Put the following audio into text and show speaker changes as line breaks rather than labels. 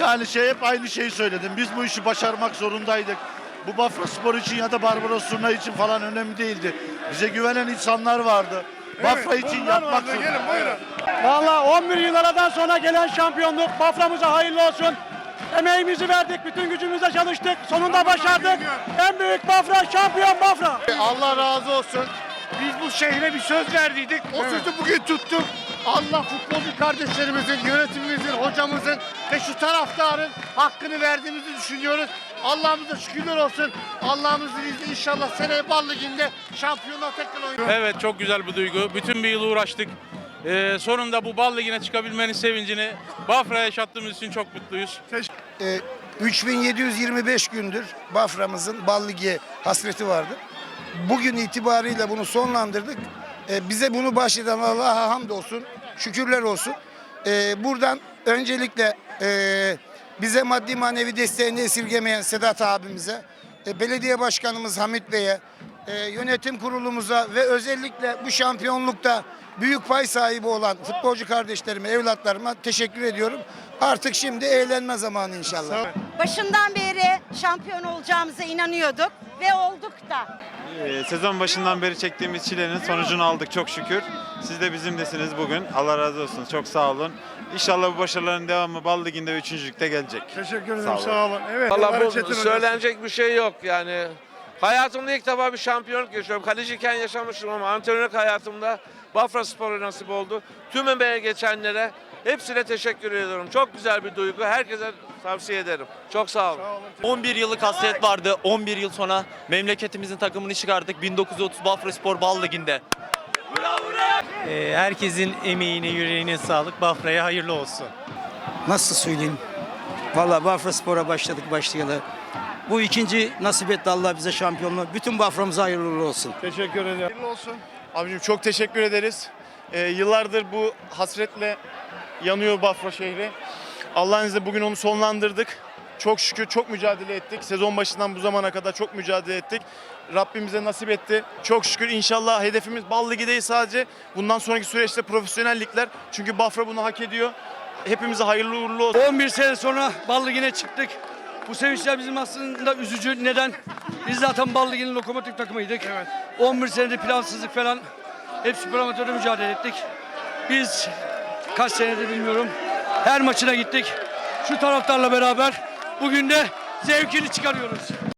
Yani şey hep aynı şeyi söyledim. Biz bu işi başarmak zorundaydık. Bu Bafra Spor için ya da Barbaros Turna için falan önemli değildi. Bize güvenen insanlar vardı. Bafra için yapmak zorundaydık.
Valla 11 yıl aradan sonra gelen şampiyonluk Bafra'mıza hayırlı olsun. Emeğimizi verdik, bütün gücümüzle çalıştık. Sonunda başardık. En büyük Bafra, şampiyon Bafra.
Allah razı olsun. Biz bu şehre bir söz verdiydik. O sözü bugün tuttuk. Allah futbolcu kardeşlerimizin, yönetimimizin, hocamızın ve şu taraftarın hakkını verdiğimizi düşünüyoruz. Allah'ımıza şükürler olsun. Allah'ımızın izniyle inşallah seneye Bal Ligi'nde şampiyonluğa tekrar oynuyoruz.
Evet çok güzel bir duygu. Bütün bir yıl uğraştık. Ee, sonunda bu bal ligine çıkabilmenin sevincini Bafra'ya yaşattığımız için çok mutluyuz.
E, 3725 gündür Bafra'mızın Bal Ligi hasreti vardı. Bugün itibariyle bunu sonlandırdık. E, bize bunu bahşeden Allah'a hamdolsun, şükürler olsun. E, buradan öncelikle e, bize maddi manevi desteğini esirgemeyen Sedat abimize, belediye başkanımız Hamit Bey'e, yönetim kurulumuza ve özellikle bu şampiyonlukta büyük pay sahibi olan futbolcu kardeşlerime, evlatlarıma teşekkür ediyorum. Artık şimdi eğlenme zamanı inşallah.
Başından beri şampiyon olacağımıza inanıyorduk ve olduk da.
Ee, Sezon başından beri çektiğimiz çilenin sonucunu aldık çok şükür. Siz de bizimdesiniz bugün. Allah razı olsun. Çok sağ olun. İnşallah bu başarıların devamı Bal Ligi'nde ve üçüncülükte gelecek.
Teşekkür ederim.
Sağ olun.
Sağ olun. Evet.
Valla bu söylenecek bir şey yok yani. Hayatımda ilk defa bir şampiyonluk yaşıyorum. Kaleciyken yaşamıştım ama antrenörlük hayatımda Bafra Spor'a nasip oldu. Tüm emeğe geçenlere hepsine teşekkür ediyorum. Çok güzel bir duygu. Herkese tavsiye ederim. Çok sağ olun.
11 yıllık hasret vardı. 11 yıl sonra memleketimizin takımını çıkardık. 1930 Bafraspor Bal Ligi'nde.
Ee, herkesin emeğine, yüreğine sağlık. Bafra'ya hayırlı olsun.
Nasıl söyleyeyim? Valla Bafra Spor'a başladık başlayalı. Bu ikinci nasip etti Allah bize şampiyonluğu. Bütün Bafra'mıza hayırlı olsun.
Teşekkür ederim. Hayırlı olsun.
Abicim çok teşekkür ederiz. Ee, yıllardır bu hasretle yanıyor Bafra şehri. Allah'ın izniyle bugün onu sonlandırdık. Çok şükür çok mücadele ettik. Sezon başından bu zamana kadar çok mücadele ettik. Rabbimize nasip etti. Çok şükür inşallah hedefimiz Bal Ligi değil sadece. Bundan sonraki süreçte profesyonel ligler. Çünkü Bafra bunu hak ediyor. Hepimize hayırlı uğurlu olsun.
11 sene sonra Bal Ligi'ne çıktık. Bu sevinçler bizim aslında üzücü. Neden? Biz zaten Bal Ligi'nin lokomotif takımıydık. 11 senedir plansızlık falan. Hep süper amatörde mücadele ettik. Biz kaç senedir bilmiyorum. Her maçına gittik. Şu taraftarla beraber bugün de zevkini çıkarıyoruz.